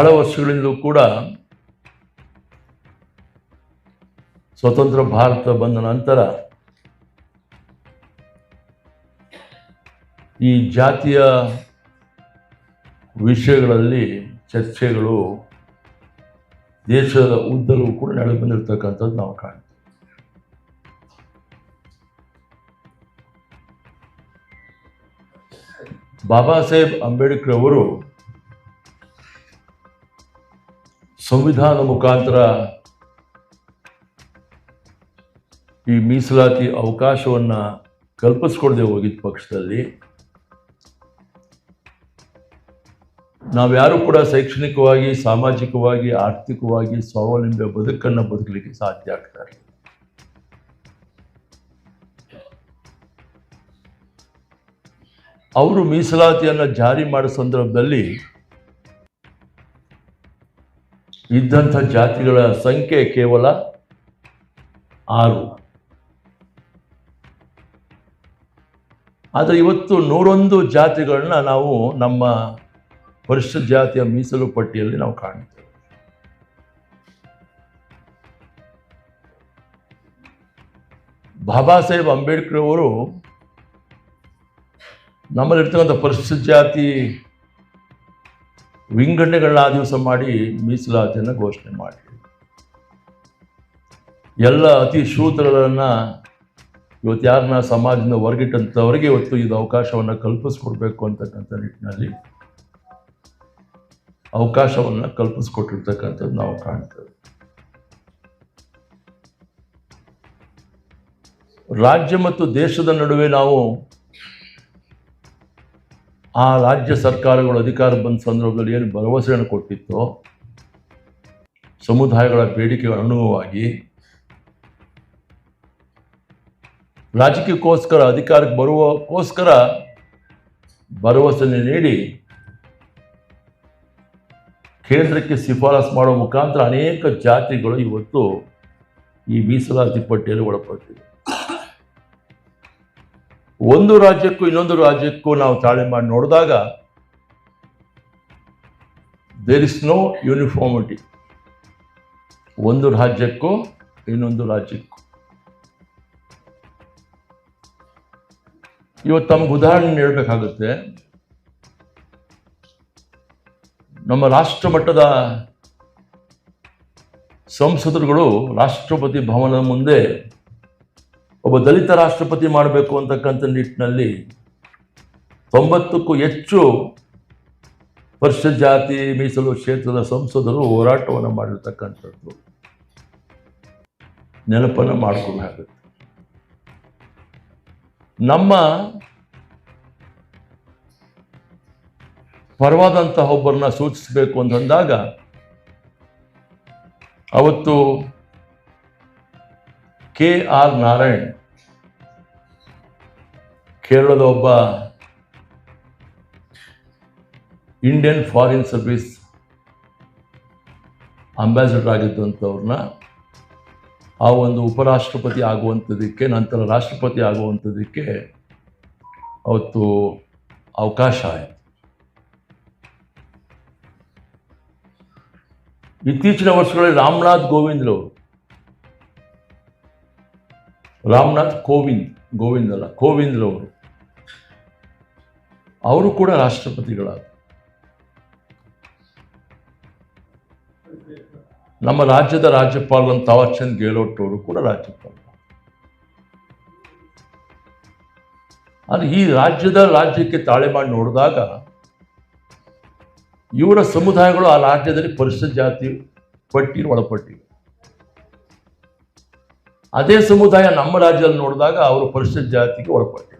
ಬಹಳ ವರ್ಷಗಳಿಂದಲೂ ಕೂಡ ಸ್ವತಂತ್ರ ಭಾರತ ಬಂದ ನಂತರ ಈ ಜಾತಿಯ ವಿಷಯಗಳಲ್ಲಿ ಚರ್ಚೆಗಳು ದೇಶದ ಉದ್ದಲೂ ಕೂಡ ನಡೆದು ಬಂದಿರತಕ್ಕಂಥದ್ದು ನಾವು ಕಾಣ್ತೀವಿ. ಬಾಬಾ ಸಾಹೇಬ್ ಅಂಬೇಡ್ಕರ್ ಅವರು ಸಂವಿಧಾನ ಮುಖಾಂತರ ಈ ಮೀಸಲಾತಿ ಅವಕಾಶವನ್ನು ಕಲ್ಪಿಸ್ಕೊಡದೆ ಹೋಗಿದ್ದ ಪಕ್ಷದಲ್ಲಿ. ನಾವ್ಯಾರು ಕೂಡ ಶೈಕ್ಷಣಿಕವಾಗಿ, ಸಾಮಾಜಿಕವಾಗಿ, ಆರ್ಥಿಕವಾಗಿ ಸ್ವಾವಲಂಬಿ ಬದುಕನ್ನು ಬದುಕಲಿಕ್ಕೆ ಸಾಧ್ಯ ಆಗ್ತಾ ಇರಲಿಲ್ಲ ಅವರು ಮೀಸಲಾತಿಯನ್ನು ಜಾರಿ ಮಾಡೋ ಸಂದರ್ಭದಲ್ಲಿ ಇದ್ದಂಥ ಜಾತಿಗಳ ಸಂಖ್ಯೆ ಕೇವಲ ಆರು. ಆದರೆ ಇವತ್ತು ನೂರೊಂದು ಜಾತಿಗಳನ್ನ ನಾವು ನಮ್ಮ ಪರಿಶಿಷ್ಟ ಜಾತಿಯ ಮೀಸಲು ಪಟ್ಟಿಯಲ್ಲಿ ನಾವು ಕಾಣ್ತೇವೆ. ಬಾಬಾ ಸಾಹೇಬ್ ಅಂಬೇಡ್ಕರ್ ಅವರು ನಮ್ಮಲ್ಲಿರ್ತಕ್ಕಂಥ ಪರಿಶಿಷ್ಟ ಜಾತಿ ವಿಂಗಡಣೆಗಳನ್ನ ಆ ದಿವಸ ಮಾಡಿ ಮೀಸಲಾತಿಯನ್ನು ಘೋಷಣೆ ಮಾಡಿ. ಎಲ್ಲ ಅತಿ ಶೂದ್ರರನ್ನು ಇವತ್ತು ಯಾರನ್ನ ಸಮಾಜದಿಂದ ಹೊರಗಿಟ್ಟಂಥವ್ರಿಗೆ ಇವತ್ತು ಇದು ಅವಕಾಶವನ್ನು ಕಲ್ಪಿಸ್ಕೊಡ್ಬೇಕು ಅಂತಕ್ಕಂಥ ನಿಟ್ಟಿನಲ್ಲಿ ಅವಕಾಶವನ್ನು ಕಲ್ಪಿಸ್ಕೊಟ್ಟಿರ್ತಕ್ಕಂಥದ್ದು ನಾವು ಕಾಣ್ತೇವೆ. ರಾಜ್ಯ ಮತ್ತು ದೇಶದ ನಡುವೆ ನಾವು ಆ ರಾಜ್ಯ ಸರ್ಕಾರಗಳು ಅಧಿಕಾರ ಬಂದ ಸಂದರ್ಭದಲ್ಲಿ ಏನು ಭರವಸೆಯನ್ನು ಕೊಟ್ಟಿತ್ತೋ, ಸಮುದಾಯಗಳ ಬೇಡಿಕೆಗಳ ಅನುಗುಣವಾಗಿ ರಾಜಕೀಯಕ್ಕೋಸ್ಕರ ಅಧಿಕಾರಕ್ಕೆ ಬರುವಕ್ಕೋಸ್ಕರ ಭರವಸೆ ನೀಡಿ ಕೇಂದ್ರಕ್ಕೆ ಶಿಫಾರಸು ಮಾಡುವ ಮುಖಾಂತರ ಅನೇಕ ಜಾತಿಗಳು ಇವತ್ತು ಈ ಮೀಸಲಾತಿ ಪಟ್ಟಿಯಲ್ಲಿ ಒಳಪಟ್ಟಿವೆ. ಒಂದು ರಾಜ್ಯಕ್ಕೂ ಇನ್ನೊಂದು ರಾಜ್ಯಕ್ಕೂ ನಾವು ತಾಳೆ ಮಾಡಿ ನೋಡಿದಾಗ ದೇರ್ ಇಸ್ ನೋ ಯೂನಿಫಾರ್ಮಿಟಿ ಒಂದು ರಾಜ್ಯಕ್ಕೂ ಇನ್ನೊಂದು ರಾಜ್ಯಕ್ಕೂ. ಇವತ್ತು ತಮ್ಗೆ ಉದಾಹರಣೆ ನೀಡಬೇಕಾಗುತ್ತೆ ನಮ್ಮ ರಾಷ್ಟ್ರ ಮಟ್ಟದ ಸಂಸದರುಗಳು ರಾಷ್ಟ್ರಪತಿ ಭವನದ ಮುಂದೆ ಒಬ್ಬ ದಲಿತ ರಾಷ್ಟ್ರಪತಿ ಮಾಡಬೇಕು ಅಂತಕ್ಕಂಥ ನಿಟ್ಟಿನಲ್ಲಿ ತೊಂಬತ್ತಕ್ಕೂ ಹೆಚ್ಚು ವರ್ಷ ಜಾತಿ ಮೀಸಲು ಕ್ಷೇತ್ರದ ಸಂಸದರು ಹೋರಾಟವನ್ನು ಮಾಡಿರ್ತಕ್ಕಂಥದ್ದು. ನೆನಪನ್ನು ಮಾಡಿಕೊಳ್ಳಬೇಕು ನಮ್ಮ ಪರವಾದಂತಹ ಒಬ್ಬರನ್ನ ಸೂಚಿಸಬೇಕು ಅಂತಂದಾಗ ಅವತ್ತು ಕೆ ಆರ್ ನಾರಾಯಣ್ ಕೇರಳದ ಒಬ್ಬ ಇಂಡಿಯನ್ ಫಾರಿನ್ ಸರ್ವಿಸ್ ಅಂಬಾಸಿಡರ್ ಆಗಿದ್ದಂಥವ್ರನ್ನ ಆ ಒಂದು ಉಪರಾಷ್ಟ್ರಪತಿ ಆಗುವಂಥದಕ್ಕೆ ನಂತರ ರಾಷ್ಟ್ರಪತಿ ಆಗುವಂಥದಕ್ಕೆ ಅವತ್ತು ಅವಕಾಶ ಆಯಿತು. ಇತ್ತೀಚಿನ ವರ್ಷಗಳಲ್ಲಿ ರಾಮನಾಥ್ ಕೋವಿಂದ್ರವರು ರಾಮನಾಥ್ ಕೋವಿಂದ್, ಗೋವಿಂದ್ ಅಲ್ಲ ಕೋವಿಂದ್ರವರು ಅವರು ಕೂಡ ರಾಷ್ಟ್ರಪತಿಗಳಾದ ನಮ್ಮ ರಾಜ್ಯದ ರಾಜ್ಯಪಾಲ ತಾವರ್ಚಂದ್ ಗೆಹ್ಲೋಟ್ ಅವರು ಕೂಡ ರಾಜ್ಯಪಾಲ. ಆದರೆ ಈ ರಾಜ್ಯದ ರಾಜ್ಯಕ್ಕೆ ತಾಳೆ ಮಾಡಿ ನೋಡಿದಾಗ ಇವರ ಸಮುದಾಯಗಳು ಆ ರಾಜ್ಯದಲ್ಲಿ ಪರಿಶಿಷ್ಟ ಜಾತಿ ಪಟ್ಟಿ ಒಳಪಟ್ಟಿವೆ. ಅದೇ ಸಮುದಾಯ ನಮ್ಮ ರಾಜ್ಯದಲ್ಲಿ ನೋಡಿದಾಗ ಅವರು ಪರಿಶಿಷ್ಟ ಜಾತಿಗೆ ಒಳಪಟ್ಟಿವೆ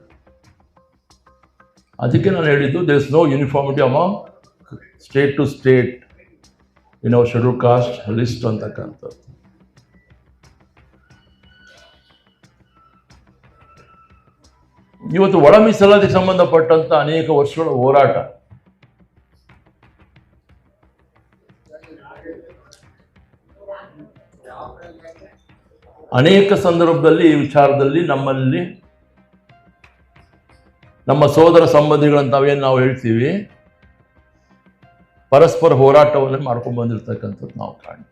ಅದಕ್ಕೆ ನಾನು ಹೇಳಿದ್ದು there is no uniformity among state to state in our schedule caste list ಅಂತಕ್ಕಂಥದ್ದು. ಇವತ್ತು ಒಳ ಮೀಸಲಾತಿಗೆ ಸಂಬಂಧಪಟ್ಟಂತ ಅನೇಕ ವರ್ಷಗಳ ಹೋರಾಟ. ಅನೇಕ ಸಂದರ್ಭದಲ್ಲಿ ಈ ವಿಚಾರದಲ್ಲಿ ನಮ್ಮಲ್ಲಿ ನಮ್ಮ ಸೋದರ ಸಂಬಂಧಿಗಳಂತ ನಾವೇನು ನಾವು ಹೇಳ್ತೀವಿ, ಪರಸ್ಪರ ಹೋರಾಟವನ್ನು ಮಾಡ್ಕೊಂಡು ಬಂದಿರತಕ್ಕಂಥದ್ದು ನಾವು ಕಾಣ್ತೀವಿ.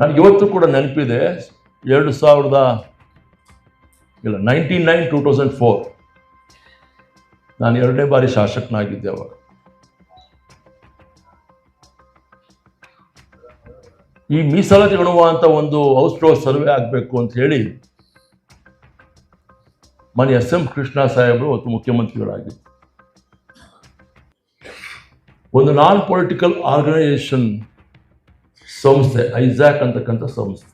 ನನಗೆ ಇವತ್ತು ಕೂಡ ನೆನಪಿದೆ, ಎರಡು ಸಾವಿರದ ಇಲ್ಲ nineteen nine two thousand four ನಾನು ಎರಡನೇ ಬಾರಿ ಶಾಸಕನಾಗಿದ್ದೆ ಅವಾಗ. ಈ ಮೀಸಲಾತಿ ಅಂತ ಒಂದು ಹೌಸ್ ಟು ಹೌಸ್ ಸರ್ವೆ ಆಗಬೇಕು ಅಂತ ಹೇಳಿ ಮನೆ ಎಸ್ ಎಂ ಕೃಷ್ಣ ಸಾಹೇಬರು ಅವತ್ತು ಮುಖ್ಯಮಂತ್ರಿಗಳಾಗಿದ್ದರು ಒಂದು ನಾನ್ ಪೊಲಿಟಿಕಲ್ ಆರ್ಗನೈಸೇಷನ್ ಸಂಸ್ಥೆ ಐಸಾಕ್ ಅಂತಕ್ಕಂಥ ಸಂಸ್ಥೆ.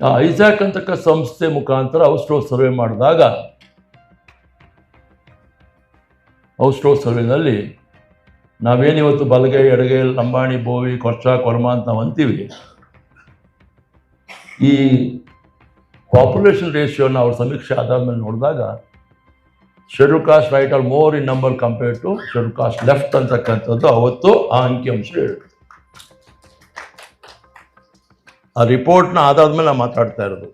ಆ ಐಸಾಕ್ ಅಂತಕ್ಕ ಸಂಸ್ಥೆ ಮುಖಾಂತರ ಹೌಸ್ ಟು ಸರ್ವೆ ಮಾಡಿದಾಗ ಹೌಸ್ ಟು ಹೌಸ್ ಸರ್ವೆನಲ್ಲಿ ನಾವೇನಿವತ್ತು ಬಲಗೈ ಎಡಗೈ ಲಂಬಾಣಿ, ಬೋವಿ, ಕೊರ್ಚ, ಕೊರ್ಮ ಅಂತ ನಾವು ಅಂತೀವಿ. ಈ ಪಾಪ್ಯುಲೇಷನ್ ರೇಷಿಯೋನ ಅವ್ರ ಸಮೀಕ್ಷೆ ಆಧಾರದ ನೋಡಿದಾಗ schedule caste right are more in number compared to schedule caste left ಅಂತಕ್ಕಂಥದ್ದು ಅವತ್ತು ಆ ಅಂಕಿಅಂಶ ಹೇಳುತ್ತೆ. ಆ ರಿಪೋರ್ಟ್ನ ಆದಾದ ಮೇಲೆ ನಾವು ಮಾತಾಡ್ತಾ ಇರೋದು.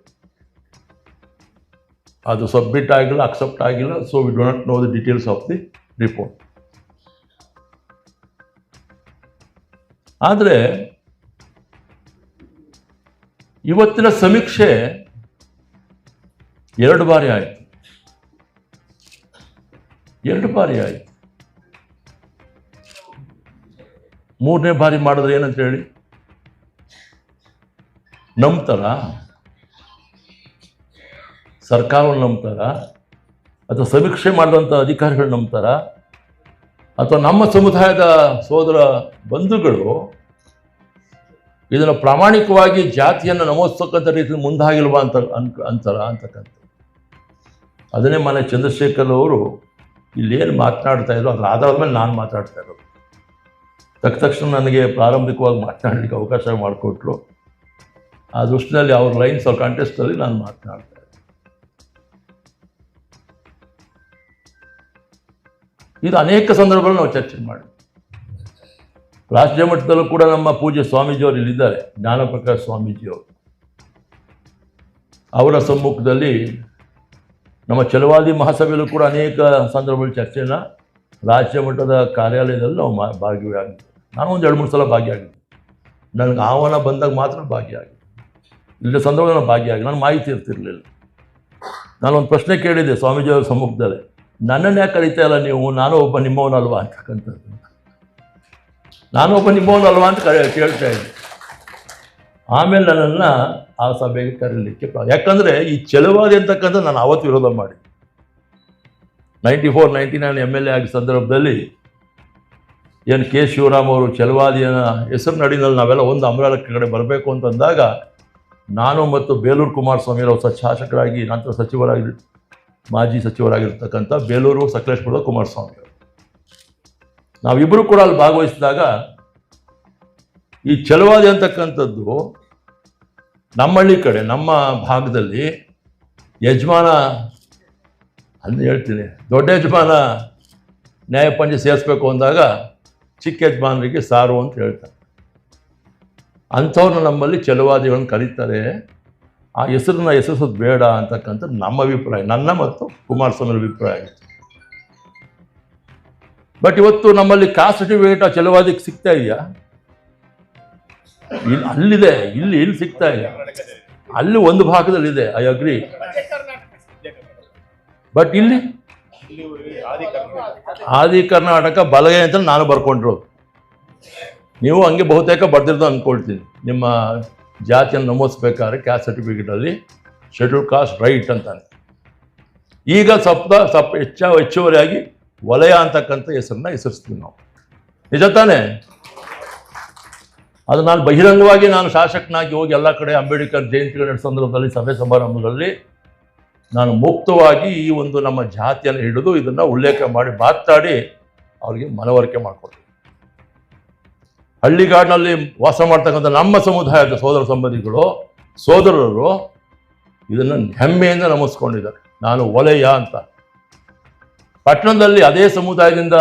ಅದು ಸಬ್ಮಿಟ್ ಆಗಿಲ್ಲ ಅಕ್ಸೆಪ್ಟ್ ಆಗಿಲ್ಲ so we do not know the details of the report ಆದರೆ ಇವತ್ತಿನ ಸಮೀಕ್ಷೆ ಎರಡು ಬಾರಿ ಆಯಿತು. ಎರಡು ಬಾರಿ ಆಯಿತು. ಮೂರನೇ ಬಾರಿ ಮಾಡಿದ್ರೆ ಏನಂತ ಹೇಳಿ? ನಂಬ್ತಾರ? ಸರ್ಕಾರವನ್ನು ನಂಬ್ತಾರ? ಅಥವಾ ಸಮೀಕ್ಷೆ ಮಾಡಿದಂಥ ಅಧಿಕಾರಿಗಳು ನಂಬ್ತಾರ? ಅಥವಾ ನಮ್ಮ ಸಮುದಾಯದ ಸೋದರ ಬಂಧುಗಳು ಇದನ್ನು ಪ್ರಾಮಾಣಿಕವಾಗಿ ಜಾತಿಯನ್ನು ನಮೋಸ್ತಕ್ಕಂಥ ರೀತಿಯಲ್ಲಿ ಮುಂದಾಗಿಲ್ವಾ ಅಂತ ಅನ್ಕ, ಅಂತಾರ ಅಂತಕ್ಕಂಥ ಅದನ್ನೇ ಮನೆ ಚಂದ್ರಶೇಖರ್ ಅವರು ಇಲ್ಲೇನು ಮಾತನಾಡ್ತಾ ಇದ್ರು, ಅದರ ಆಧಾರದ ಮೇಲೆ ನಾನು ಮಾತಾಡ್ತಾ ಇರೋದು. ತಕ್ಕ ತಕ್ಷಣ ನನಗೆ ಪ್ರಾರಂಭಿಕವಾಗಿ ಮಾತನಾಡಲಿಕ್ಕೆ ಅವಕಾಶ ಮಾಡಿಕೊಟ್ರು. ಆ ದೃಷ್ಟಿನಲ್ಲಿ ಅವ್ರ ಲೈನ್ಸ್ ಅವ್ರ ಕಾಂಟೆಸ್ಟಲ್ಲಿ ನಾನು ಮಾತನಾಡ್ತಾ ಇದು ಅನೇಕ ಸಂದರ್ಭಗಳಲ್ಲಿ ನಾವು ಚರ್ಚೆ ಮಾಡಿ ರಾಷ್ಟ್ರೀಯ ಮಟ್ಟದಲ್ಲೂ ಕೂಡ ನಮ್ಮ ಪೂಜ್ಯ ಸ್ವಾಮೀಜಿಯವರು ಇಲ್ಲಿದ್ದಾರೆ, ಜ್ಞಾನಪ್ರಕಾಶ್ ಸ್ವಾಮೀಜಿಯವರು. ಅವರ ಸಮ್ಮುಖದಲ್ಲಿ ನಮ್ಮ ಚಲವಾದಿ ಮಹಾಸಭೆಯಲ್ಲೂ ಕೂಡ ಅನೇಕ ಸಂದರ್ಭಗಳಲ್ಲಿ ಚರ್ಚೆಯನ್ನು ರಾಜ್ಯ ಮಟ್ಟದ ಕಾರ್ಯಾಲಯದಲ್ಲಿ ನಾವು ಮಾ ಭಾಗಿಯಾಗಿದ್ದೆ ನಾನು ಒಂದು ಎರಡು ಮೂರು ಸಲ ಭಾಗಿಯಾಗಿದ್ದೆ. ನನಗೆ ಆಹ್ವಾನ ಬಂದಾಗ ಮಾತ್ರ ಭಾಗಿಯಾಗಿದ್ದೆ. ಇಲ್ಲ ಸಂದರ್ಭದಲ್ಲಿ ನಾನು ಭಾಗಿಯಾಗಿ ನಾನು ಮಾಹಿತಿ ಇರ್ತಿರಲಿಲ್ಲ. ನಾನು ಒಂದು ಪ್ರಶ್ನೆ ಕೇಳಿದ್ದೆ ಸ್ವಾಮೀಜಿಯವರ ಸಮ್ಮುಖದಲ್ಲಿ. ನನ್ನನ್ನು ಕರೀತಾ ಇಲ್ಲ ನೀವು, ನಾನು ಒಬ್ಬ ನಿಮ್ಮವನಲ್ವಾ ಅಂತಕ್ಕಂಥದ್ದು ನಾನು ಒಬ್ಬ ನಿಮ್ಮವನಲ್ವಾ ಅಂತ ಕರೆ, ಕೇಳ್ತಾ ಇದ್ದೆ. ಆಮೇಲೆ ನನ್ನನ್ನು ಆ ಸಭೆಗೆ ಕರೀಲಿಕ್ಕೆ ಯಾಕಂದರೆ ಈ ಚೆಲುವಾದಿ ಅಂತಕ್ಕಂಥ ನಾನು ಅವತ್ತು ವಿರೋಧ ಮಾಡಿ ninety four, ninety nine M L A ಆಗಿ ಸಂದರ್ಭದಲ್ಲಿ ಏನು ಕೆ ಶಿವರಾಮ್ ಅವರು ಚೆಲುವಾದಿಯ ಹೆಸರು ನಡಿನಲ್ಲಿ ನಾವೆಲ್ಲ ಒಂದು ಅಮರಾಲ ಕಡೆ ಬರಬೇಕು ಅಂತಂದಾಗ ನಾನು ಮತ್ತು ಬೇಲೂರು ಕುಮಾರಸ್ವಾಮಿ ಅವರು ಸ ಶಾಸಕರಾಗಿ ನಂತರ ಸಚಿವರಾಗಿ ಮಾಜಿ ಸಚಿವರಾಗಿರ್ತಕ್ಕಂಥ ಬೇಲೂರು ಸಕಲೇಶ್ಪುರದ ಕುಮಾರಸ್ವಾಮಿ ಅವರು. ನಾವಿಬ್ಬರು ಕೂಡ ಅಲ್ಲಿ ಭಾಗವಹಿಸಿದಾಗ ಈ ಛಲವಾದಿ ಅಂತಕ್ಕಂಥದ್ದು ನಮ್ಮಳ್ಳಿ ಕಡೆ, ನಮ್ಮ ಭಾಗದಲ್ಲಿ ಯಜಮಾನ, ಅಲ್ಲಿ ಹೇಳ್ತೀನಿ, ದೊಡ್ಡ ಯಜಮಾನ ನ್ಯಾಯಪಂಚ ಸೇರಿಸ್ಬೇಕು ಅಂದಾಗ ಚಿಕ್ಕ ಯಜಮಾನರಿಗೆ ಸಾರು ಅಂತ ಹೇಳ್ತಾರೆ. ಅಂಥವ್ರನ್ನ ನಮ್ಮಲ್ಲಿ ಚಲವಾದಿಗಳನ್ನು ಕರೀತಾರೆ. ಆ ಹೆಸರನ್ನ ಹೆಸರಿಸೋದು ಬೇಡ ಅಂತಕ್ಕಂಥ ನಮ್ಮ ಅಭಿಪ್ರಾಯ, ನನ್ನ ಮತ್ತು ಕುಮಾರಸ್ವಾಮಿ ಅಭಿಪ್ರಾಯ ಆಗಿತ್ತು. ಬಟ್ ಇವತ್ತು ನಮ್ಮಲ್ಲಿ ಕಾಸ್ಟ್ ಸರ್ಟಿಫಿಕೇಟ್ ಆ ಛಲವಾದಿಗೆ ಸಿಗ್ತಾ ಇದೆಯಾ? ಇಲ್ಲಿ ಅಲ್ಲಿದೆ, ಇಲ್ಲಿ ಇಲ್ಲಿ ಸಿಗ್ತಾ ಇಲ್ಲ. ಅಲ್ಲಿ ಒಂದು ಭಾಗದಲ್ಲಿದೆ ಐ ಅಗ್ರಿ ಬಟ್ ಇಲ್ಲಿ? ಆದಿ ಕರ್ನಾಟಕ ಬಲಗೈ ಅಂತ ನಾನು ಬರ್ಕೊಂಡಿರೋದು. ನೀವು ಹಂಗೆ ಬಹುತೇಕ ಬರ್ದಿರೋದು ಅಂದ್ಕೊಳ್ತೀನಿ. ನಿಮ್ಮ ಜಾತಿಯನ್ನು ನಮೂದಿಸ್ಬೇಕಾದ್ರೆ ಕ್ಯಾಸ್ಟ್ ಸರ್ಟಿಫಿಕೇಟಲ್ಲಿ ಶೆಡ್ಯೂಲ್ ಕಾಸ್ಟ್ ರೈಟ್ ಅಂತಾನೆ. ಈಗ ಸಪ್ತ ಸಪ್ ಹೆಚ್ಚ ಹೆಚ್ಚುವರಿಯಾಗಿ ವಲಯ ಅಂತಕ್ಕಂಥ ಹೆಸರನ್ನ ಹೆಸರಿಸ್ತೀವಿ ನಾವು. ನಿಜ ತಾನೇ? ಅದು ನಾನು ಬಹಿರಂಗವಾಗಿ ನಾನು ಶಾಸಕನಾಗಿ ಹೋಗಿ ಎಲ್ಲ ಕಡೆ ಅಂಬೇಡ್ಕರ್ ಜಯಂತಿಗಳ ಸಂದರ್ಭದಲ್ಲಿ, ಸಭೆ ಸಮಾರಂಭದಲ್ಲಿ ನಾನು ಮುಕ್ತವಾಗಿ ಈ ಒಂದು ನಮ್ಮ ಜಾತಿಯನ್ನು ಹಿಡಿದು ಇದನ್ನು ಉಲ್ಲೇಖ ಮಾಡಿ ಮಾತಾಡಿ ಅವರಿಗೆ ಮನವರಿಕೆ ಮಾಡಿಕೊಡ್ತೀನಿ. ಹಳ್ಳಿಗಾಡಿನಲ್ಲಿ ವಾಸ ಮಾಡ್ತಕ್ಕಂಥ ನಮ್ಮ ಸಮುದಾಯದ ಸೋದರ ಸಂಬಂಧಿಗಳು, ಸೋದರರು ಇದನ್ನು ಹೆಮ್ಮೆಯಿಂದ ನಮಸ್ಕೊಂಡಿದ್ದಾರೆ. ನಾನು ಒಲೆಯ ಅಂತ. ಪಟ್ಟಣದಲ್ಲಿ ಅದೇ ಸಮುದಾಯದಿಂದ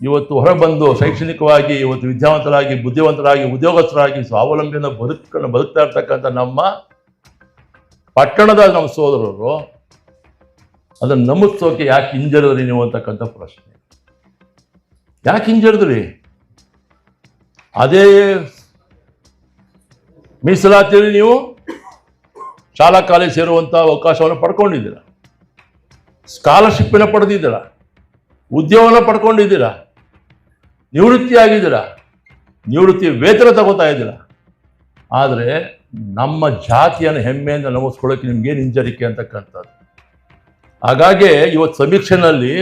ಇವತ್ತು ಹೊರಬಂದು ಶೈಕ್ಷಣಿಕವಾಗಿ ಇವತ್ತು ವಿದ್ಯಾವಂತರಾಗಿ, ಬುದ್ಧಿವಂತರಾಗಿ, ಉದ್ಯೋಗಸ್ಥರಾಗಿ ಸ್ವಾವಲಂಬಿಯನ್ನು ಬದುಕನ್ನು ಬದುಕ್ತಾ ಇರ್ತಕ್ಕಂಥ ನಮ್ಮ ಪಟ್ಟಣದ ನಮ್ಮ ಸೋದರರು ಅದನ್ನು ನಮಿಸೋಕೆ ಯಾಕೆ ಹಿಂಜರಿದ್ರಿ ನೀವು ಅಂತಕ್ಕಂಥ ಪ್ರಶ್ನೆ. ಯಾಕೆ ಹಿಂಜರಿದ್ರಿ? ಅದೇ ಮೀಸಲಾತಿಯಲ್ಲಿ ನೀವು ಶಾಲಾ ಕಾಲೇಜ್ ಸೇರುವಂಥ ಅವಕಾಶವನ್ನು ಪಡ್ಕೊಂಡಿದ್ದೀರಾ. ಸ್ಕಾಲರ್ಶಿಪ್ಪಿನ ಪಡೆದಿದ್ದೀರಾ. ಉದ್ಯೋಗನ ಪಡ್ಕೊಂಡಿದ್ದೀರ. ನಿವೃತ್ತಿ ಆಗಿದ್ದೀರ ನಿವೃತ್ತಿ ವೇತನ ತಗೋತಾ ಇದ್ದೀರಾ. ಆದರೆ ನಮ್ಮ ಜಾತಿಯನ್ನು ಹೆಮ್ಮೆಯಿಂದ ನಮಸ್ಕೊಳ್ಳೋಕೆ ನಿಮ್ಗೇನು ಹಿಂಜರಿಕೆ ಅಂತಕ್ಕಂಥದ್ದು ಹಾಗಾಗಿ ಇವತ್ತು ಸಮೀಕ್ಷೆನಲ್ಲಿ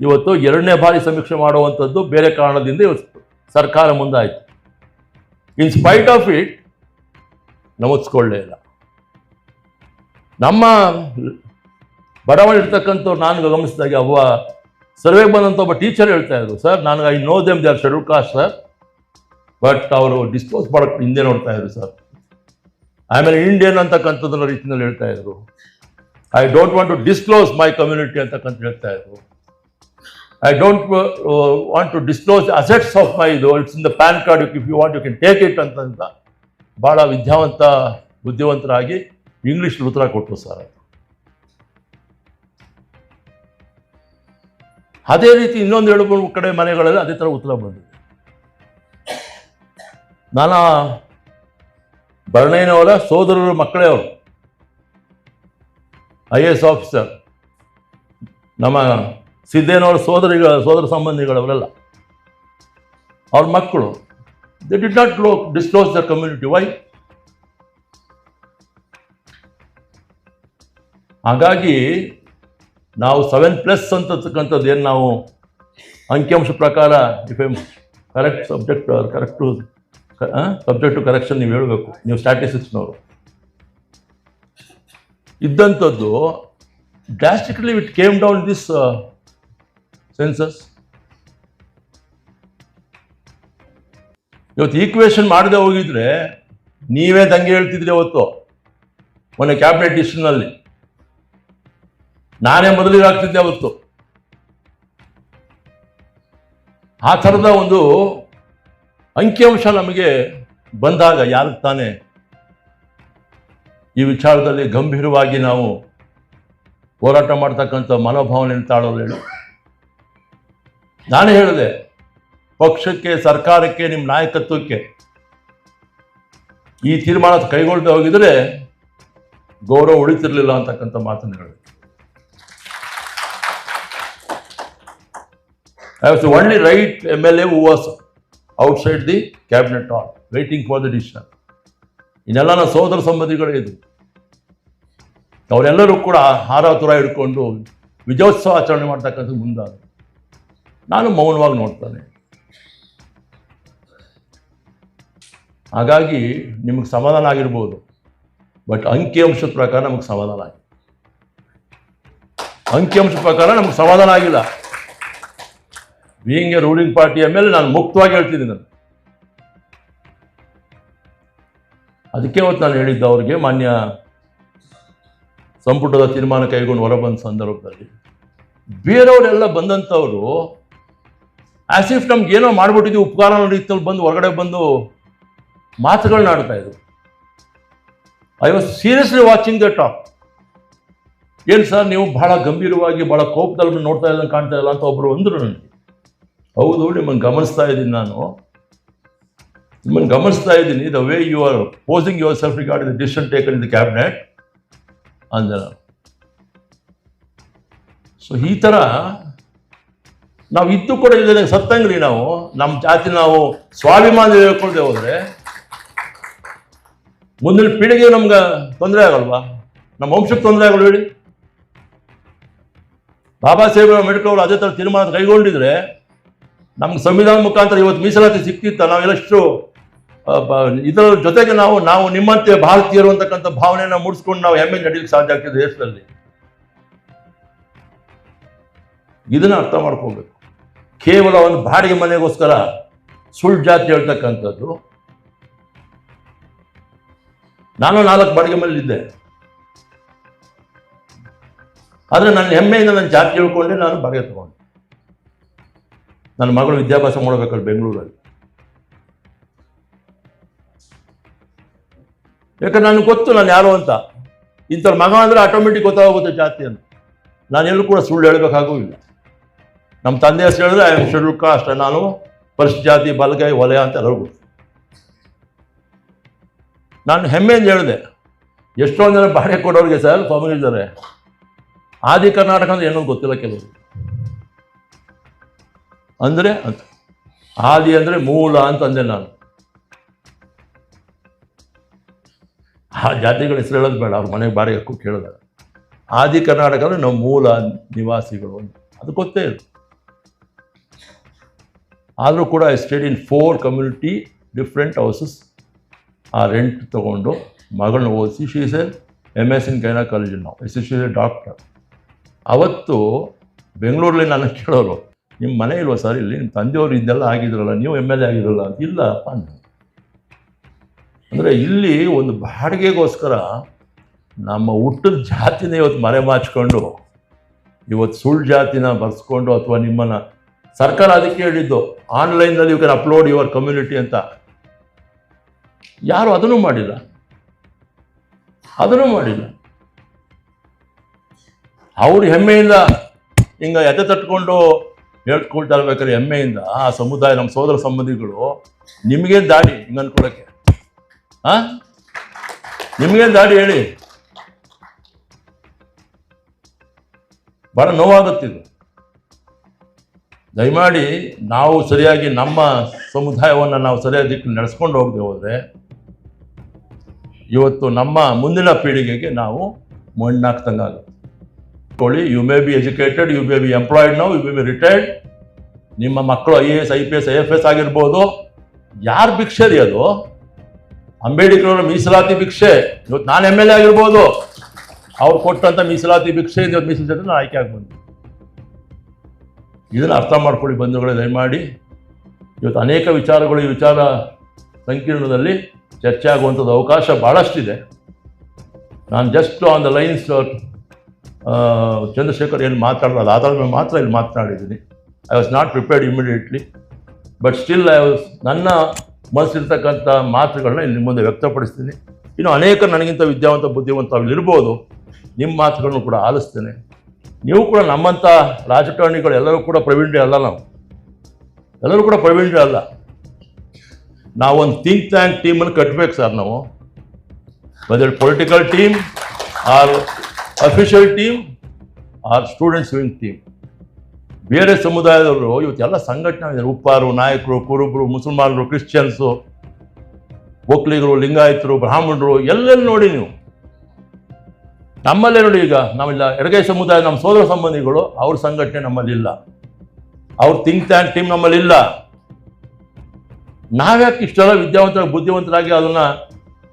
ಇವತ್ತು ಎರಡನೇ ಬಾರಿ ಸಮೀಕ್ಷೆ ಮಾಡುವಂಥದ್ದು ಬೇರೆ ಕಾರಣದಿಂದ ಇವತ್ತು ಸರ್ಕಾರ ಮುಂದಾಯಿತು. ಇನ್ ಸ್ಪೈಟ್ ಆಫ್ ಇಟ್ ನಮಸ್ಕೊಳ್ಳೇ ಇಲ್ಲ. ನಮ್ಮ ಬಡವಣೆ ಇರ್ತಕ್ಕಂಥವ್ರು ನಾನು ಗಮನಿಸಿದಾಗ ಅವ್ವ ಸರ್ವೆಗೆ ಬಂದಂಥ ಒಬ್ಬ ಟೀಚರ್ ಹೇಳ್ತಾ ಇದ್ರು ಸರ್ ನಾನು I know them they are schedule caste sir but ಅವರು ಡಿಸ್ಪೋಸ್ ಮಾಡೋಕ್ಕೆ ಹಿಂದೆ ನೋಡ್ತಾ ಇದ್ರು ಸರ್ ಆಮೇಲೆ ಇಂಡಿಯನ್ ಅಂತಕ್ಕಂಥದ್ದನ್ನ ರೀತಿಯಲ್ಲಿ ಹೇಳ್ತಾ ಇದ್ರು. I don't want to disclose my community ಅಂತಕ್ಕಂಥ ಹೇಳ್ತಾ ಇದ್ರು. I don't want to disclose assets of my ಇದು it's in the PAN card if you want you can take it ಅಂತಂತ ಭಾಳ ವಿದ್ಯಾವಂತ, ಬುದ್ಧಿವಂತರಾಗಿ ಇಂಗ್ಲೀಷ್ ಉತ್ತರ ಕೊಟ್ಟರು ಸರ್ ಅದೇ. ರೀತಿ ಇನ್ನೊಂದು ಎರಡು ಮೂರು ಕಡೆ ಮನೆಗಳಲ್ಲಿ ಅದೇ ಥರ ಉತ್ತರ ಬಂದಿದೆ. ನಾನಾ ಭರಣಯ್ಯನವರ ಸೋದರರ ಮಕ್ಕಳೇ ಅವರು ಐ ಎ ಎಸ್ ಆಫೀಸರ್ ನಮ್ಮ ಸಿದ್ದೇನವರ ಸೋದರಿಗಳ, ಸೋದರ ಸಂಬಂಧಿಗಳವರೆಲ್ಲ, ಅವ್ರ ಮಕ್ಕಳು they did not low disclose the community why ಹಾಗಾಗಿ ನಾವು ಸೆವೆನ್ ಪ್ಲಸ್ ಅಂತಕ್ಕಂಥದ್ದು ಏನು ನಾವು ಅಂಕಿಅಂಶ ಪ್ರಕಾರ if I'm correct subject correct subject correction ನೀವು ಹೇಳಬೇಕು. ನೀವು ಸ್ಟ್ಯಾಟಿಸ್ಟಿಕ್ಸ್ನವರು ಇದ್ದಂಥದ್ದು drastically it came down this census ಇವತ್ತು ಈಕ್ವೇಶನ್ ಮಾಡದೆ ಹೋಗಿದ್ರೆ ನೀವೇ ದಂಗೆ ಹೇಳ್ತಿದ್ರಿ ಅವತ್ತು, ಮೊನ್ನೆ ಕ್ಯಾಬಿನೆಟ್ ಡಿಸಿಷನ್ನಲ್ಲಿ ನಾನೇ ಮೊದಲಿಗೆ ಆಗ್ತಿದ್ದೆ ಅವತ್ತು. ಆ ಥರದ ಒಂದು ಅಂಕಿಅಂಶ ನಮಗೆ ಬಂದಾಗ ಯಾರು ತಾನೇ ಈ ವಿಚಾರದಲ್ಲಿ ಗಂಭೀರವಾಗಿ ನಾವು ಹೋರಾಟ ಮಾಡ್ತಕ್ಕಂಥ ಮನೋಭಾವನೆ ತಾಳೋದು ಹೇಳು. ನಾನೇ ಹೇಳಿದೆ, ಪಕ್ಷಕ್ಕೆ, ಸರ್ಕಾರಕ್ಕೆ ನಿಮ್ಮ ನಾಯಕತ್ವಕ್ಕೆ ಈ ತೀರ್ಮಾನ ಕೈಗೊಳ್ಳದೆ ಹೋಗಿದ್ರೆ ಗೌರವ ಉಳಿತಿರ್ಲಿಲ್ಲ ಅಂತಕ್ಕಂಥ ಮಾತನ್ನು ಹೇಳಿದೆ. I was only right M L A was outside the cabinet all waiting for the decision ಇನ್ನೆಲ್ಲ ನನ್ನ ಸೋದರ ಸಂಬಂಧಿಗಳೇ ಇದು ಅವರೆಲ್ಲರೂ ಕೂಡ ಹಾರ ತುರ ಹಿಡ್ಕೊಂಡು ವಿಜಯೋತ್ಸವ ಆಚರಣೆ ಮಾಡ್ತಕ್ಕಂಥ ಮುಂದಾದ ನಾನು ಮೌನವಾಗಿ ನೋಡ್ತಾನೆ. ಹಾಗಾಗಿ ನಿಮಗೆ ಸಮಾಧಾನ ಆಗಿರ್ಬೋದು. ಬಟ್ ಅಂಕಿಅಂಶದ ಪ್ರಕಾರ ನಮಗೆ ಸಮಾಧಾನ ಆಗಿದೆ. ಅಂಕಿಅಂಶದ ಪ್ರಕಾರ ನಮಗೆ ಸಮಾಧಾನ ಆಗಿಲ್ಲ. ಬೀಯಿಂಗ್ ರೂಲಿಂಗ್ ಪಾರ್ಟಿಯ ಮೇಲೆ ನಾನು ಮುಕ್ತವಾಗಿ ಹೇಳ್ತಿದ್ದೀನಿ ನಾನು. ಅದಕ್ಕೆ ಅವತ್ತು ನಾನು ಹೇಳಿದ್ದು ಅವ್ರಿಗೆ ಮಾನ್ಯ ಸಂಪುಟದ ತೀರ್ಮಾನ ಕೈಗೊಂಡು ಹೊರಬಂದ ಸಂದರ್ಭದಲ್ಲಿ ಬೇರೆಯವರೆಲ್ಲ ಬಂದಂಥವರು ಆಸ್ ಇಫ್ ನಮ್ಗೆ ಏನೋ ಮಾಡ್ಬಿಟ್ಟಿದ್ವಿ, ಉಪಕಾರ ರೀತಿಯಲ್ಲಿ ಬಂದು ಹೊರಗಡೆ ಬಂದು ಮಾತುಗಳನ್ನ ಆಡ್ತಾ ಇದ್ರು. I was seriously watching the talk ಏನು ಸರ್, ನೀವು ಬಹಳ ಗಂಭೀರವಾಗಿ, ಬಹಳ ಕೋಪದಲ್ಲಿ ನೋಡ್ತಾ ಇದ್ದಂಗೆ ಕಾಣ್ತಾ ಇಲ್ಲ ಅಂತ ಒಬ್ಬರು ಅಂದರು ನನಗೆ. ಹೌದು, ನಿಮ್ಮನ್ನು ಗಮನಿಸ್ತಾ ಇದ್ದೀನಿ ನಾನು. ನಿಮ್ಮನ್ನು ಗಮನಿಸ್ತಾ ಇದ್ದೀನಿ the way you are posing yourself regard the decision taken in the cabinet ಅಂದ ಸೊ ಈ ಥರ ನಾವು ಇತ್ತು ಕೂಡ ಇಲ್ಲದೆ ಸತ್ತಂಗ್ರಿ ನಾವು. ನಮ್ಮ ಜಾತಿ ನಾವು ಸ್ವಾಭಿಮಾನ ಹೇಳ್ಕೊಳ್ದೆ ಹೋದ್ರೆ ಮುಂದಿನ ಪೀಳಿಗೆ ನಮ್ಗೆ ತೊಂದರೆ ಆಗಲ್ವಾ? ನಮ್ಮ ವಂಶಕ್ಕೆ ತೊಂದರೆ ಆಗಲ್ಲ ಹೇಳಿ? ಬಾಬಾ ಸಾಹೇಬ್ ಅಂಬೇಡ್ಕರ್ ಅವರು ಅದೇ ಥರ ತೀರ್ಮಾನ ಕೈಗೊಂಡಿದ್ರೆ ನಮ್ಗೆ ಸಂವಿಧಾನ ಮುಖಾಂತರ ಇವತ್ತು ಮೀಸಲಾತಿ ಸಿಕ್ತಿತ್ತ ನಾವು ಎಲ್ಲಷ್ಟು ಇದರ ಜೊತೆಗೆ ನಾವು ನಾವು ನಿಮ್ಮಂತೆ ಭಾರತೀಯರು ಅಂತಕ್ಕಂಥ ಭಾವನೆಯನ್ನು ಮೂಡಿಸ್ಕೊಂಡು ನಾವು ಹೆಮ್ಮೆ ನಡೀಲಿಕ್ಕೆ ಸಾಧ್ಯ ಆಗ್ತದೆ ದೇಶದಲ್ಲಿ. ಇದನ್ನ ಅರ್ಥ ಮಾಡ್ಕೋಬೇಕು. ಕೇವಲ ಒಂದು ಬಾಡಿಗೆ ಮನೆಗೋಸ್ಕರ ಸುಳ್ಳು ಜಾತಿ ಹೇಳ್ತಕ್ಕಂಥದ್ದು. ನಾನು ನಾಲ್ಕು ಬಾಡಿಗೆ ಮನೇಲಿ ಇದ್ದೆ ಆದರೆ ನನ್ನ ಹೆಮ್ಮೆಯಿಂದ ನನ್ನ ಜಾತಿ ಹೇಳ್ಕೊಂಡೆ ನಾನು ಬಾಡಿಗೆ ತಗೊಂಡೆ. ನನ್ನ ಮಗಳು ವಿದ್ಯಾಭ್ಯಾಸ ಮಾಡಬೇಕಲ್ಲ ಬೆಂಗಳೂರಲ್ಲಿ. ಯಾಕಂದ್ರೆ ನನಗೆ ಗೊತ್ತು ನಾನು ಯಾರು ಅಂತ. ಇಂಥ ಮಗ ಅಂದರೆ ಆಟೋಮೆಟಿಕ್ ಗೊತ್ತಾಗುತ್ತೆ ಜಾತಿ ಅಂತ ನಾನೆಲ್ಲೂ ಕೂಡ ಸುಳ್ಳು ಹೇಳಬೇಕಾಗೂ ಇಲ್ಲ. ನಮ್ಮ ತಂದೆ ಹೆಸರು ಹೇಳಿದ್ರೆ ಐ ಆಮ್ ಶೆಡ್ಯೂಲ್ ಕಾಸ್ಟ್ ನಾನು ಪರಿಶಿಷ್ಟ ಜಾತಿ ಬಲಗೈ ವಲಯ ಅಂತ ಎಲ್ಲರಿಗೂ ನಾನು ಹೆಮ್ಮೆಯಿಂದ ಹೇಳಿದೆ, ಎಷ್ಟೊಂದು ಜನ ಬಾಡಿಗೆ ಕೊಡೋರಿಗೆ ಸರ್ ಇದ್ದಾರೆ. ಆದಿ ಕರ್ನಾಟಕ ಅಂದ್ರೆ ಏನೋ ಗೊತ್ತಿಲ್ಲ ಕೆಲವರು. ಅಂದರೆ ಅಂತ. ಆದಿ ಅಂದರೆ ಮೂಲ ಅಂತ ಅಂದೆ ನಾನು. ಆ ಜಾತಿಗಳ ಹೆಸರು ಹೇಳೋದು ಬೇಡ, ಅವ್ರ ಮನೆಗೆ ಬಾಡಿಗೆ ಕೇಳಿದ ಕೇಳಿದಾಗ ಆದಿ ಕರ್ನಾಟಕ ಅಂದರೆ ನಮ್ಮ ಮೂಲ ನಿವಾಸಿಗಳು ಅದು ಗೊತ್ತೇ ಇಲ್ಲ. ಆದರೂ ಕೂಡ I stayed in four community different houses ಆ ರೆಂಟ್ ತೊಗೊಂಡು ಮಗಳನ್ನ ಓದಿಸಿ she is M S in ಕೈನಾ ಕಾಲೇಜಲ್ಲಿ ನಾವು ಎಸ್ ಎಸ್ ಎ ಡಾಕ್ಟರ್ ಅವತ್ತು ಬೆಂಗಳೂರಲ್ಲಿ ನಾನು ಕೇಳೋರು ನಿಮ್ಮ ಮನೆ ಇಲ್ವಾ ಸರ್ ಇಲ್ಲಿ ನಿಮ್ಮ ತಂದೆಯವರು ಇದೆಲ್ಲ ಆಗಿದ್ರಲ್ಲ, ನೀವು ಎಂ ಎಲ್ ಎ ಆಗಿರಲ್ಲ ಅಂತ. ಇಲ್ಲ ಅಂದ ಅಂದೆ. ಅಂದರೆ ಇಲ್ಲಿ ಒಂದು ಬಾಡಿಗೆಗೋಸ್ಕರ ನಮ್ಮ ಹುಟ್ಟದ ಜಾತಿನ ಇವತ್ತು ಮರೆಮಾಚ್ಕೊಂಡು ಇವತ್ತು ಸುಳ್ಳು ಜಾತಿನ ಬರ್ಸ್ಕೊಂಡು ಅಥವಾ ನಿಮ್ಮನ್ನು ಸರ್ಕಾರ ಅದಕ್ಕೆ ಹೇಳಿದ್ದು, ಆನ್ಲೈನ್ನಲ್ಲಿ you can upload your community ಅಂತ. ಯಾರು ಅದನ್ನು ಮಾಡಿಲ್ಲ? ಅದನ್ನು ಮಾಡಿಲ್ಲ. ಅವ್ರು ಹೆಮ್ಮೆಯಿಂದ ಹಿಂಗೆ ಎದೆ ತಟ್ಕೊಂಡು ಹೇಳ್ಕೊಳ್ತಾ ಇರ್ಬೇಕಾದ್ರೆ ಹೆಮ್ಮೆಯಿಂದ, ಆ ಸಮುದಾಯ, ನಮ್ಮ ಸೋದರ ಸಂಬಂಧಿಗಳು ನಿಮಗೇನು ದಾಡಿ ಹಿಂಗೆ ಅನ್ಕೊಳಕ್ಕೆ? ಆ? ನಿಮಗೇನು ದಾಡಿ ಹೇಳಿ? ಬಹಳ ನೋವಾಗುತ್ತಿದ್ದು ದಯಮಾಡಿ ನಾವು ಸರಿಯಾಗಿ ನಮ್ಮ ಸಮುದಾಯವನ್ನು ನಾವು ಸರಿಯಾದ ದಿಕ್ಕು ನಡೆಸ್ಕೊಂಡು ಹೋಗದೆ ಹೋದರೆ ಇವತ್ತು ನಮ್ಮ ಮುಂದಿನ ಪೀಳಿಗೆಗೆ ನಾವು ಮಣ್ಣಾಕ್ತಂಗಾಗುತ್ತೆ ಕೊಳ್ಳಿ you may be educated you may be employed ನಾವು ಯು ಮೇ ಬಿ ರಿಟೈರ್ಡ್ ನಿಮ್ಮ ಮಕ್ಕಳು I A S I P S I F S ಆಗಿರ್ಬೋದು. ಯಾರು ಭಿಕ್ಷೆ ರೀ ಅದು? ಅಂಬೇಡ್ಕರ್ ಅವರ ಮೀಸಲಾತಿ ಭಿಕ್ಷೆ. ಇವತ್ತು ನಾನು ಎಂ ಎಲ್ ಎ ಆಗಿರ್ಬೋದು. ಅವ್ರು ಕೊಟ್ಟಂಥ ಮೀಸಲಾತಿ ಭಿಕ್ಷೆ ಇವತ್ತು ಮೀಸಲು ಜೊತೆ ನಾನು ಆಯ್ಕೆ ಆಗಿ ಇದನ್ನು ಅರ್ಥ ಮಾಡ್ಕೊಳ್ಳಿ ಬಂಧುಗಳೇ, ದಯಮಾಡಿ. ಇವತ್ತು ಅನೇಕ ವಿಚಾರಗಳು ಈ ವಿಚಾರ ಸಂಕೀರ್ಣದಲ್ಲಿ ಚರ್ಚೆ ಆಗುವಂಥದ್ದು ಅವಕಾಶ ಭಾಳಷ್ಟಿದೆ ನಾನು just on the lines Chandrashekhar ಏನು ಮಾತಾಡೋಲ್ಲ ಆ ಥರ ಮೇಲೆ ಮಾತ್ರ ಇಲ್ಲಿ ಮಾತನಾಡಿದ್ದೀನಿ. I was not prepared immediately but still I was ನನ್ನ ಮನಸ್ಸಿರ್ತಕ್ಕಂಥ ಮಾತುಗಳನ್ನ ಇಲ್ಲಿ ನಿಮ್ಮ ಮುಂದೆ ವ್ಯಕ್ತಪಡಿಸ್ತೀನಿ. ಇನ್ನು ಅನೇಕ ನನಗಿಂತ ವಿದ್ಯಾವಂತ, ಬುದ್ಧಿವಂತ ಅಲ್ಲಿರ್ಬೋದು ನಿಮ್ಮ ಮಾತುಗಳನ್ನು ಕೂಡ ಆಲಿಸ್ತೇನೆ. ನೀವು ಕೂಡ ನಮ್ಮಂಥ ರಾಜಕಾರಣಿಗಳು ಎಲ್ಲರೂ ಕೂಡ ಪ್ರವೀಣ್ರೆ ಅಲ್ಲ ನಾವು. ಎಲ್ಲರೂ ಕೂಡ ಪ್ರವೀಣ್ರೆ ಅಲ್ಲ. ನಾವೊಂದು ಥಿಂಕ್ ಟ್ಯಾಂಕ್ ಟೀಮನ್ನು ಕಟ್ಟಬೇಕು ಸರ್ ನಾವು. Whether political team or official team or students wing team ಬೇರೆ ಸಮುದಾಯದವರು ಇವತ್ತೆಲ್ಲ ಸಂಘಟನೆ ಇದ್ದಾರೆ ಉಪ್ಪಾರು, ನಾಯಕರು, ಕುರುಬರು, ಮುಸಲ್ಮಾನರು, ಕ್ರಿಶ್ಚಿಯನ್ಸು, ಒಕ್ಲಿಗರು, ಲಿಂಗಾಯತರು, ಬ್ರಾಹ್ಮಣರು ಎಲ್ಲೆಲ್ಲಿ ನೋಡಿ ನೀವು. ನಮ್ಮಲ್ಲೇ ನೋಡಿ ಈಗ ನಾವಿಲ್ಲ, ಎಡಗೈ ಸಮುದಾಯ ನಮ್ಮ ಸೋದರ ಸಂಬಂಧಿಗಳು, ಅವ್ರ ಸಂಘಟನೆ ನಮ್ಮಲ್ಲಿಲ್ಲ. ಅವ್ರ ಥಿಂಕ್ ಟ್ಯಾಂಕ್ ಟೀಮ್ ನಮ್ಮಲ್ಲಿಲ್ಲ. ನಾವ್ಯಾಕೆ ಇಷ್ಟೆಲ್ಲ ವಿದ್ಯಾವಂತರ ಬುದ್ಧಿವಂತರಾಗಿ ಅದನ್ನ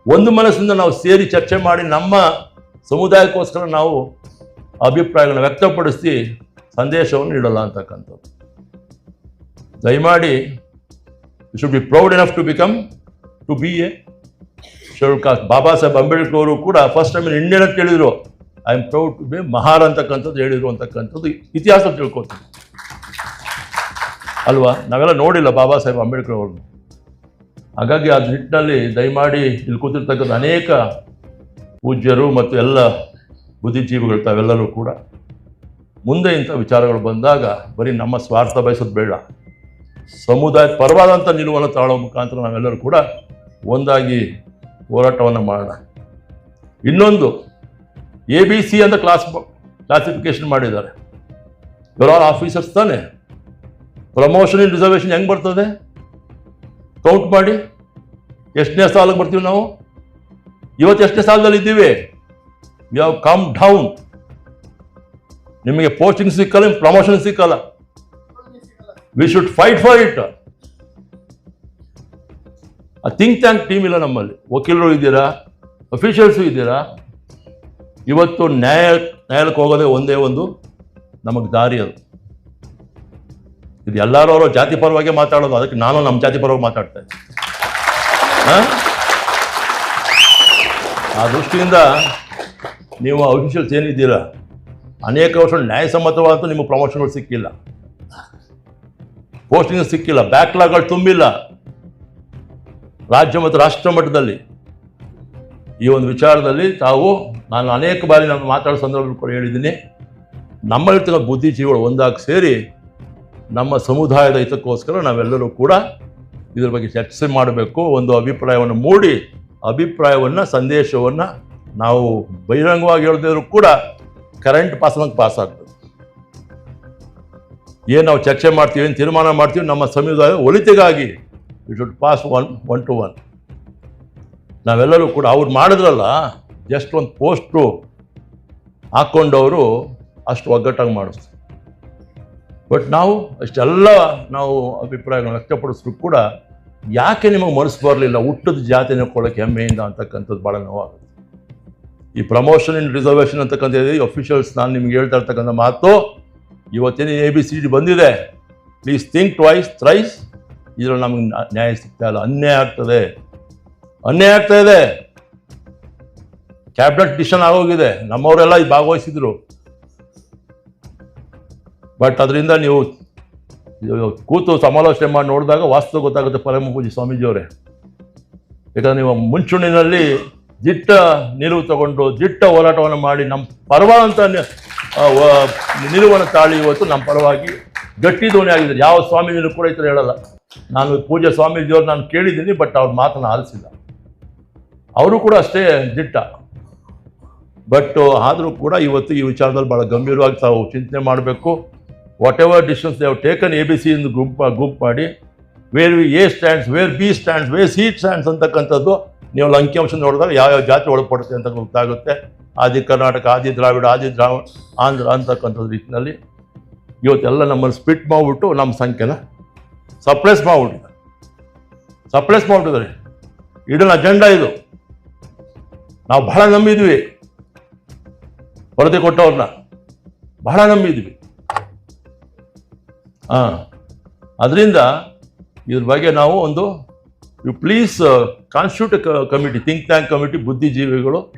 ಒಂದು ಮನಸ್ಸಿಂದ ನಾವು ಸೇರಿ ಚರ್ಚೆ ಮಾಡಿ ನಮ್ಮ ಸಮುದಾಯಕ್ಕೋಸ್ಕರ ನಾವು ಅಭಿಪ್ರಾಯಗಳನ್ನ ವ್ಯಕ್ತಪಡಿಸಿ ಸಂದೇಶವನ್ನು ನೀಡಲ್ಲ ಅಂತಕ್ಕಂಥದ್ದು. ದಯಮಾಡಿ you should be proud enough to become to be a schedule Baba Saheb Ambedkar ಅವರು ಕೂಡ ಫಸ್ಟ್ ಟೈಮ್ ಇಂಡಿಯನ್ ಅಂತ ಹೇಳಿದ್ರು. I am proud to be Mahar ಅಂತಕ್ಕಂಥದ್ದು ಹೇಳಿದ್ರು ಅಂತಕ್ಕಂಥದ್ದು ಇತಿಹಾಸ ತಿಳ್ಕೊತೀವಿ ಅಲ್ವಾ? ನಾವೆಲ್ಲ ನೋಡಿಲ್ಲ ಬಾಬಾ ಸಾಹೇಬ್ ಅಂಬೇಡ್ಕರ್ ಅವ್ರನ್ನ ಹಾಗಾಗಿ ಆ ನಿಟ್ಟಿನಲ್ಲಿ ದಯಮಾಡಿ ಇಲ್ಲಿ ಕೂತಿರ್ತಕ್ಕಂಥ ಅನೇಕ ಪೂಜ್ಯರು ಮತ್ತು ಎಲ್ಲ ಬುದ್ಧಿಜೀವಿಗಳು ತಾವೆಲ್ಲರೂ ಕೂಡ ಮುಂದೆ ಇಂಥ ವಿಚಾರಗಳು ಬಂದಾಗ ಬರೀ ನಮ್ಮ ಸ್ವಾರ್ಥ ಬಯಸೋದು ಬೇಡ. ಸಮುದಾಯದ ಪರವಾದಂಥ ನಿಲುವನ್ನು ತಾಳೋ ಮುಖಾಂತರ ನಾವೆಲ್ಲರೂ ಕೂಡ ಒಂದಾಗಿ ಹೋರಾಟವನ್ನು ಮಾಡೋಣ. ಇನ್ನೊಂದು ಎ ಬಿ ಸಿ ಅಂತ ಕ್ಲಾಸ್ ಕ್ಲಾಸಿಫಿಕೇಶನ್ ಮಾಡಿದ್ದಾರೆ. ಇವರ್ ಆಫೀಸರ್ಸ್ ತಾನೆ? ಪ್ರಮೋಷನ್ ಇನ್ ರಿಸರ್ವೇಷನ್ ಹೆಂಗೆ ಬರ್ತದೆ? ಕೌಂಟ್ ಮಾಡಿ. ಎಷ್ಟನೇ ಸಾಲಕ್ಕೆ ಬರ್ತೀವಿ ನಾವು? ಇವತ್ತು ಎಷ್ಟನೇ ಸಾಲದಲ್ಲಿ ಇದ್ದೀವಿ? ವಿ ಹ್ಯಾವ್ ಕಮ್ ಡೌನ್ ನಿಮಗೆ ಪೋಸ್ಟಿಂಗ್ ಸಿಕ್ಕಲ್ಲ ಪ್ರಮೋಷನ್ ಸಿಕ್ಕಲ್ಲ. We should fight for it ಆ ಥಿಂಕ್ ಟ್ಯಾಂಕ್ ಟೀಮ್ ಇಲ್ಲ ನಮ್ಮಲ್ಲಿ. ವಕೀಲರು ಇದ್ದೀರಾ? ಅಫಿಷಿಯಲ್ಸು ಇದ್ದೀರಾ? ಇವತ್ತು ನ್ಯಾಯ ನ್ಯಾಯಾಲಯಕ್ಕೆ ಹೋಗೋದೇ ಒಂದೇ ಒಂದು ನಮಗೆ ದಾರಿ ಅದು. ಇದು ಎಲ್ಲರೂ ಅವರು ಜಾತಿ ಪರವಾಗಿ ಮಾತಾಡೋದು, ಅದಕ್ಕೆ ನಾನು ನಮ್ಮ ಜಾತಿ ಪರವಾಗಿ ಮಾತಾಡ್ತಾ ಆ ದೃಷ್ಟಿಯಿಂದ ನೀವು ಅಫಿಷಿಯಲ್ಸ್ ಏನಿದ್ದೀರಾ? ಅನೇಕ ವರ್ಷ ನ್ಯಾಯಸಮ್ಮತವಾದಂತೂ ನಿಮ್ಮ ಪ್ರಮೋಷನ್ಗಳು ಸಿಕ್ಕಿಲ್ಲ. ಪೋಸ್ಟಿಂಗ್ ಸಿಕ್ಕಿಲ್ಲ. ಬ್ಯಾಕ್ಲಾಗ್ಗಳು ತುಂಬಿಲ್ಲ. ರಾಜ್ಯ ಮತ್ತು ರಾಷ್ಟ್ರ ಮಟ್ಟದಲ್ಲಿ ಈ ಒಂದು ವಿಚಾರದಲ್ಲಿ ತಾವು ನಾನು ಅನೇಕ ಬಾರಿ ನಾನು ಮಾತಾಡೋ ಸಂದರ್ಭದಲ್ಲಿ ಕೂಡ ಹೇಳಿದ್ದೀನಿ. ನಮ್ಮಲ್ಲಿರ್ತಕ್ಕ ಬುದ್ಧಿಜೀವಿಗಳು ಒಂದಾಗಿ ಸೇರಿ ನಮ್ಮ ಸಮುದಾಯದ ಹಿತಕ್ಕೋಸ್ಕರ ನಾವೆಲ್ಲರೂ ಕೂಡ ಇದ್ರ ಬಗ್ಗೆ ಚರ್ಚೆ ಮಾಡಬೇಕು. ಒಂದು ಅಭಿಪ್ರಾಯವನ್ನು ಮೂಡಿ ಅಭಿಪ್ರಾಯವನ್ನು, ಸಂದೇಶವನ್ನು ನಾವು ಬಹಿರಂಗವಾಗಿ ಹೇಳ್ದಿದ್ರು ಕೂಡ ಕರೆಂಟ್ ಪಾಸ್ ಅನ್ನೋಂಗೆ ಪಾಸ್ ಆಗ್ತದೆ. ಏನು ನಾವು ಚರ್ಚೆ ಮಾಡ್ತೀವಿ, ಏನು ತೀರ್ಮಾನ ಮಾಡ್ತೀವಿ, ನಮ್ಮ ಸಮುದಾಯ ಒಳಿತಿಗಾಗಿ it should pass one one two one ನಾವೆಲ್ಲರೂ ಕೂಡ ಅವ್ರು ಮಾಡಿದ್ರಲ್ಲ ಜಸ್ಟ್ ಒಂದು ಪೋಸ್ಟು ಹಾಕ್ಕೊಂಡವರು ಅಷ್ಟು ಒಗ್ಗಟ್ಟಾಗಿ ಮಾಡಿಸ್ತಾರೆ. ಬಟ್ ನಾವು ಅಷ್ಟೆಲ್ಲ ನಾವು ಅಭಿಪ್ರಾಯಗಳನ್ನ ವ್ಯಕ್ತಪಡಿಸಿದ್ರು ಕೂಡ ಯಾಕೆ ನಿಮಗೆ ಮನಸ್ಸು ಬರಲಿಲ್ಲ ಹುಟ್ಟದ ಜಾತಿನ ಕೊಡೋಕ್ಕೆ ಹೆಮ್ಮೆಯಿಂದ ಅಂತಕ್ಕಂಥದ್ದು ಭಾಳ ನೋವಾಗುತ್ತೆ. ಈ ಪ್ರಮೋಷನ್ ಇನ್ ರಿಸರ್ವೇಷನ್ ಅಂತಕ್ಕಂಥ ಅಫಿಷಿಯಲ್ಸ್ ನಾನು ನಿಮ್ಗೆ ಹೇಳ್ತಾ ಇರ್ತಕ್ಕಂಥ ಮಾತು, ಇವತ್ತಿನ ಎ ಬಿ ಸಿ ಡಿ ಬಂದಿದೆ. ಪ್ಲೀಸ್ ಥಿಂಕ್ ಟ್ವೈಸ್ ಥ್ರೈಸ್ ಇದರಲ್ಲಿ ನಮಗೆ ನ್ಯಾಯ ಸಿಗ್ತಾ ಇಲ್ಲ. ಅನ್ಯಾಯ ಆಗ್ತದೆ. ಅನ್ಯಾಯ ಆಗ್ತಾ ಇದೆ. ಕ್ಯಾಬಿನೆಟ್ ಡಿಸಿಷನ್ ಆಗೋಗಿದೆ. ನಮ್ಮವರೆಲ್ಲ ಭಾಗವಹಿಸಿದ್ರು. ಬಟ್ ಅದರಿಂದ ನೀವು ಕೂತು ಸಮಾಲೋಚನೆ ಮಾಡಿ ನೋಡಿದಾಗ ವಾಸ್ತವ ಗೊತ್ತಾಗುತ್ತೆ ಪರಮ ಪೂಜೆ ಸ್ವಾಮೀಜಿಯವರೇ. ಯಾಕಂದ್ರೆ ನೀವು ಮುಂಚೂಣಿನಲ್ಲಿ ದಿಟ್ಟ ನಿಲುವು ತಗೊಂಡು ದಿಟ್ಟ ಹೋರಾಟವನ್ನು ಮಾಡಿ ನಮ್ಮ ಪರವಾದಂಥ ನಿಲುವನ್ನು ತಾಳಿ ಇವತ್ತು ನಮ್ಮ ಪರವಾಗಿ ಗಟ್ಟಿ ದೋಣಿ ಆಗಿದ್ದಾರೆ. ಯಾವ ಸ್ವಾಮೀಜಿನೂ ಕೂಡ ಈ ಥರ ಹೇಳಲ್ಲ. ನಾನು ಪೂಜೆ ಸ್ವಾಮೀಜಿಯವ್ರು ನಾನು ಕೇಳಿದ್ದೀನಿ ಬಟ್ ಅವ್ರ ಮಾತನ್ನು ಆಲಿಸಿಲ್ಲ. ಅವರು ಕೂಡ ಅಷ್ಟೇ ದಿಟ್ಟ. ಬಟ್ ಆದರೂ ಕೂಡ ಇವತ್ತು ಈ ವಿಚಾರದಲ್ಲಿ ಭಾಳ ಗಂಭೀರವಾಗಿ ತಾವು ಚಿಂತನೆ ಮಾಡಬೇಕು. Whatever decisions they've taken A B C into group group ಮಾಡಿ where we A stands where B stands where C stands ಅಂತಕ್ಕಂಥದ್ದು ನೀವು ಅಂಕಿಅಂಶ ನೋಡಿದಾಗ ಯಾವ್ಯಾವ ಜಾತಿ ಒಳಪಡುತ್ತೆ ಅಂತ ಗೊತ್ತಾಗುತ್ತೆ. ಆದಿ ಕರ್ನಾಟಕ, ಆದಿ ದ್ರಾವಿಡ ಆದಿ ದ್ರಾವಿಡ ಆಂಧ್ರ ಅಂತಕ್ಕಂಥದ್ದು ರೀತಿಯಲ್ಲಿ. ಇವತ್ತೆಲ್ಲ ನಮ್ಮನ್ನು ಸ್ಪಿಟ್ ಮಾಡಿಬಿಟ್ಟು ನಮ್ಮ ಸಂಖ್ಯೆನ ಸಪ್ರೆಸ್ ಮಾಡಿಬಿಟ್ಟಿದ್ದಾರೆ. ಸಪ್ರೆಸ್ ಮಾಡಿಬಿಟ್ಟಿದ್ದಾರೆ. ಇಡನ್ ಅಜೆಂಡಾ ಇದು. ನಾವು ಬಹಳ ನಂಬಿದ್ವಿ. ವರದಿ ಕೊಟ್ಟವ್ರನ್ನ. ಬಹಳ ನಂಬಿದ್ವಿ. ಹಾಂ. ಅದರಿಂದ ಇದ್ರ ಬಗ್ಗೆ ನಾವು ಒಂದು you please constitute committee think tank committee ಬುದ್ಧಿಜೀವಿಗಳು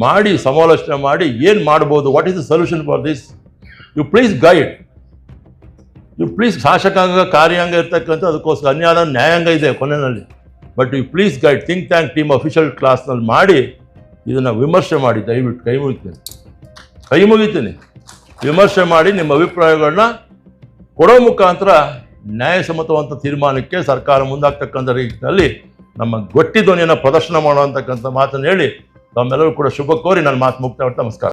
ಮಾಡಿ, ಸಮಾಲೋಚನೆ ಮಾಡಿ ಏನು ಮಾಡ್ಬೋದು what is the solution for this you please guide you please ಶಾಸಕಾಂಗ ಕಾರ್ಯಾಂಗ ಇರ್ತಕ್ಕಂಥ ಅದಕ್ಕೋಸ್ಕರ ಅನ್ಯಾಯ ನ್ಯಾಯಾಂಗ ಇದೆ ಕೊನೆಯಲ್ಲಿ. But you please guide think tank team official ಕ್ಲಾಸ್ನಲ್ಲಿ ಮಾಡಿ ಇದನ್ನು ವಿಮರ್ಶೆ ಮಾಡಿ, ದಯವಿಟ್ಟು ಕೈ ಮುಗಿತೀನಿ. ಕೈ ಮುಗಿತೀನಿ. ವಿಮರ್ಶೆ ಮಾಡಿ ನಿಮ್ಮ ಅಭಿಪ್ರಾಯಗಳನ್ನ ಕೊಡೋ ಮುಖಾಂತರ ನ್ಯಾಯಸಮ್ಮತವಂಥ ತೀರ್ಮಾನಕ್ಕೆ ಸರ್ಕಾರ ಮುಂದಾಗ್ತಕ್ಕಂಥ ರೀತಿಯಲ್ಲಿ ನಮ್ಮ ಗೊಟ್ಟಿ ಧ್ವನಿಯನ್ನು ಪ್ರದರ್ಶನ ಮಾಡುವಂತಕ್ಕಂಥ ಮಾತನ್ನು ಹೇಳಿ, ತಮ್ಮೆಲ್ಲರೂ ಕೂಡ ಶುಭ ಕೋರಿ ನನ್ನ ಮಾತು ಮುಕ್ತ ನಮಸ್ಕಾರ.